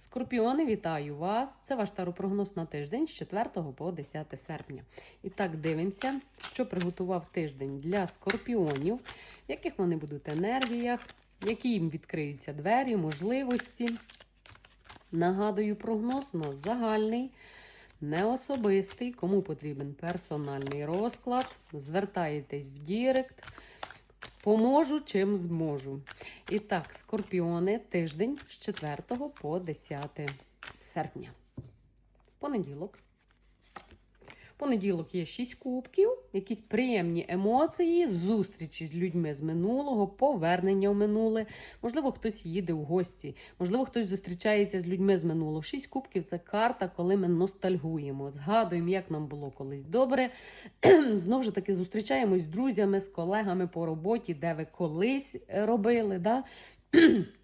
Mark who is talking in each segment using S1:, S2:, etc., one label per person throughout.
S1: Скорпіони, вітаю вас! Це ваш таропрогноз на тиждень з 4 по 10 серпня. І так дивимося, що приготував тиждень для скорпіонів, в яких вони будуть енергіях, які їм відкриються двері, можливості. Нагадую, прогноз у нас загальний, не особистий. Кому потрібен персональний розклад, звертаєтесь в Дірект. Поможу, чим зможу. І так, скорпіони, тиждень з 4 по 10 серпня. Понеділок. Понеділок є 6 кубків, якісь приємні емоції, зустрічі з людьми з минулого, повернення в минуле. Можливо, хтось їде в гості, можливо, хтось зустрічається з людьми з минулого. 6 кубків це карта, коли ми ностальгуємо. Згадуємо, як нам було колись добре. Знову ж таки, зустрічаємось з друзями, з колегами по роботі, де ви колись е, робили. Да?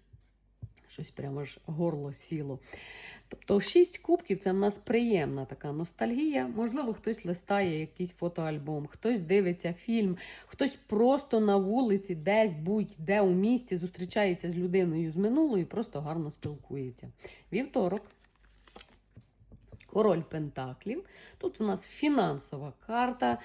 S1: Щось прямо ж горло сіло. Тобто, шість кубків це в нас приємна така ностальгія. Можливо, хтось листає якийсь фотоальбом, хтось дивиться фільм, хтось просто на вулиці, десь будь-де у місті зустрічається з людиною з минулого і просто гарно спілкується. Вівторок. Король Пентаклів. Тут у нас фінансова карта.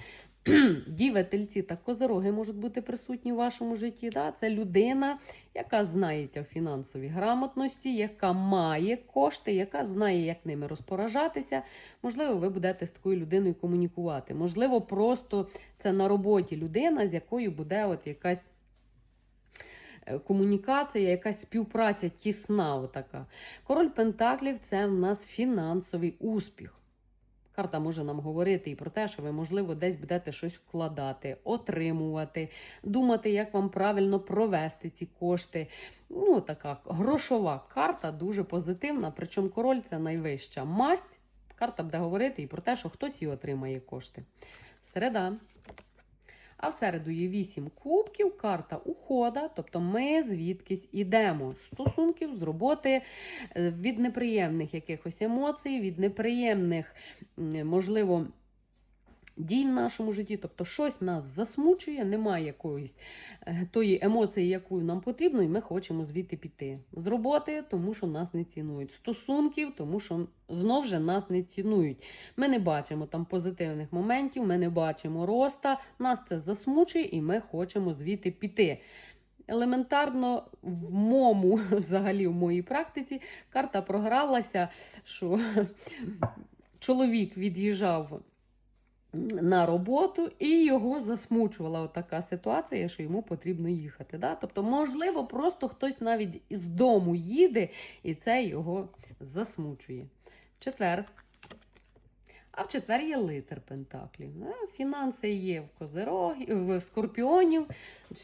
S1: Діви, тельці та козороги можуть бути присутні в вашому житті. Да? Це людина, яка знається в фінансовій грамотності, яка має кошти, яка знає, як ними розпоражатися. Можливо, ви будете з такою людиною комунікувати. Можливо, просто це на роботі людина, з якою буде от якась. е, Комунікація, якась співпраця тісна. Отака. Король Пентаклів це в нас фінансовий успіх. Карта може нам говорити і про те, що ви, можливо, десь будете щось вкладати, отримувати, думати, як вам правильно провести ці кошти. Ну, така грошова карта, дуже позитивна. Причому король це найвища масть. Карта буде говорити і про те, що хтось і отримає кошти. Середа. А в середу є 8 кубків, карта ухода, тобто ми звідкись ідемо. Стосунків з роботи, е, від неприємних якихось емоцій, від неприємних, можливо, дій в нашому житті. Тобто щось нас засмучує, немає якоїсь е, тої емоції, якою нам потрібно, і ми хочемо звідти піти. З роботи, тому що нас не цінують. Стосунків, тому що знов же нас не цінують. Ми не бачимо там позитивних моментів, ми не бачимо роста, нас це засмучує, і ми хочемо звідти піти. Елементарно, в моєму, взагалі, в моїй практиці, карта програлася, що чоловік від'їжджав на роботу, і його засмучувала така ситуація, що йому потрібно їхати. Да? Тобто, можливо, просто хтось навіть із дому їде, і це його засмучує. Четвер. А в четвер є лицар Пентаклів. Е, Фінанси є в козерогів, в скорпіонів.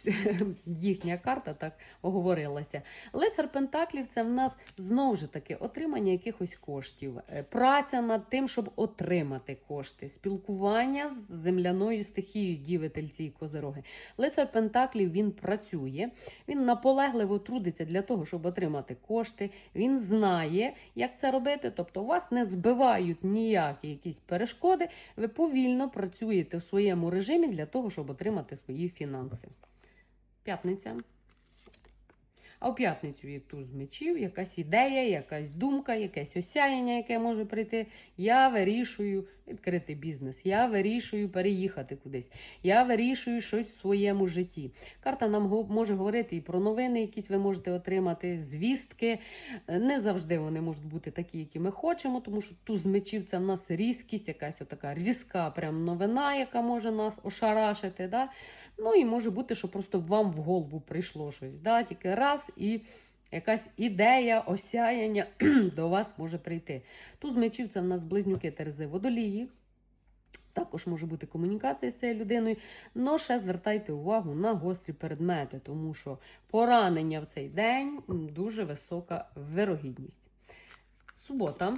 S1: Їхня карта так оговорилася. Лицар Пентаклів це в нас знову ж таки отримання якихось коштів, е, праця над тим, щоб отримати кошти, спілкування з земляною стихією діви, тельці і козероги. Лицар Пентаклів він працює, він наполегливо трудиться для того, щоб отримати кошти. Він знає, як це робити. Тобто, вас не збивають ніякі якісь перешкоди. Ви повільно працюєте в своєму режимі для того, щоб отримати свої фінанси. П'ятниця. А в п'ятницю є туз мечів, якась ідея, якась думка, якесь осяяння, яке може прийти. Я вирішую відкрити бізнес, я вирішую переїхати кудись, я вирішую щось в своєму житті. Карта нам може говорити і про новини, якісь ви можете отримати, звістки. Е, Не завжди вони можуть бути такі, які ми хочемо, тому що туз мечів це в нас різкість, якась отака різка прям новина, яка може нас ошарашити. Да? Ну і може бути, що просто вам в голову прийшло щось. Да? Тільки раз і якась ідея, осяяння до вас може прийти. Туз мечів це в нас близнюки Терези водолії. Також може бути комунікація з цією людиною. Но ще звертайте увагу на гострі предмети, тому що поранення в цей день дуже висока вирогідність. Субота.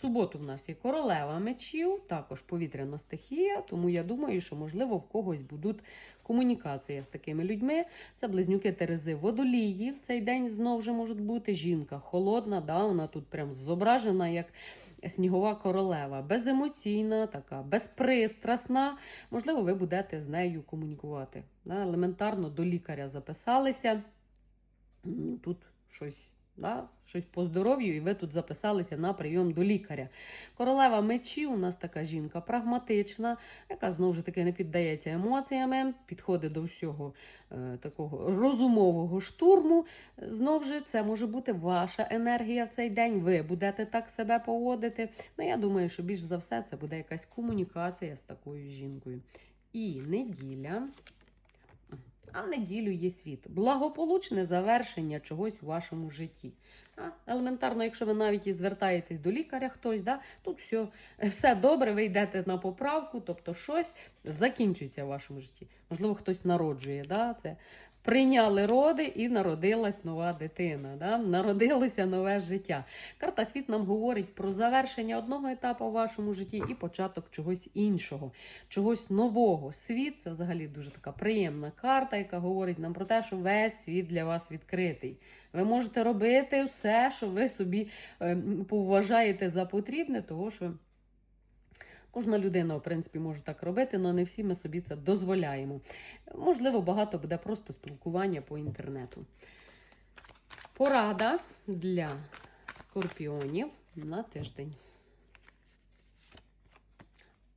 S1: Суботу в нас є королева мечів, також повітряна стихія, тому я думаю, що, можливо, в когось будуть комунікація з такими людьми. Це близнюки Терези водолії. В цей день знову ж можуть бути жінка холодна, да, вона тут прям зображена як снігова королева, беземоційна, така, безпристрасна. Можливо, ви будете з нею комунікувати. Елементарно до лікаря записалися. Тут щось Да? Щось по здоров'ю, і ви тут записалися на прийом до лікаря. Королева мечі у нас така жінка прагматична, яка знову ж таки не піддається емоціями, підходить до всього е, такого розумового штурму. Знову ж це може бути ваша енергія в цей день. Ви будете так себе поводити. Ну, я думаю, що більш за все це буде якась комунікація з такою жінкою. І неділя. А в неділю є світ. Благополучне завершення чогось у вашому житті. А, елементарно, якщо ви навіть і звертаєтесь до лікаря хтось, да, тут все, все добре, ви йдете на поправку, тобто щось закінчується в вашому житті. Можливо, хтось народжує. Да, це Прийняли роди і народилась нова дитина. Да? Народилося нове життя. Карта світ нам говорить про завершення одного етапу в вашому житті і початок чогось іншого, чогось нового. Світ це взагалі дуже така приємна карта, яка говорить нам про те, що весь світ для вас відкритий. Ви можете робити все, що ви собі е, поважаєте за потрібне, того що. Кожна людина, в принципі, може так робити, але не всі ми собі це дозволяємо. Можливо, багато буде просто спілкування по інтернету. Порада для скорпіонів на тиждень.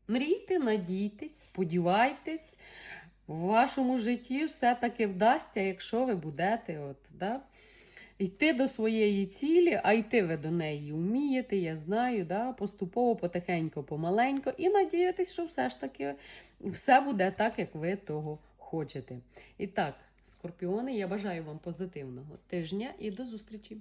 S1: Мрійте, надійтесь, сподівайтесь, в вашому житті все-таки вдасться, якщо ви будете от, да, йти до своєї цілі, а йти ви до неї вмієте, я знаю, да, поступово, потихеньку, помаленько, і надіятись, що все ж таки все буде так, як ви того хочете. І так, скорпіони, я бажаю вам позитивного тижня і до зустрічі!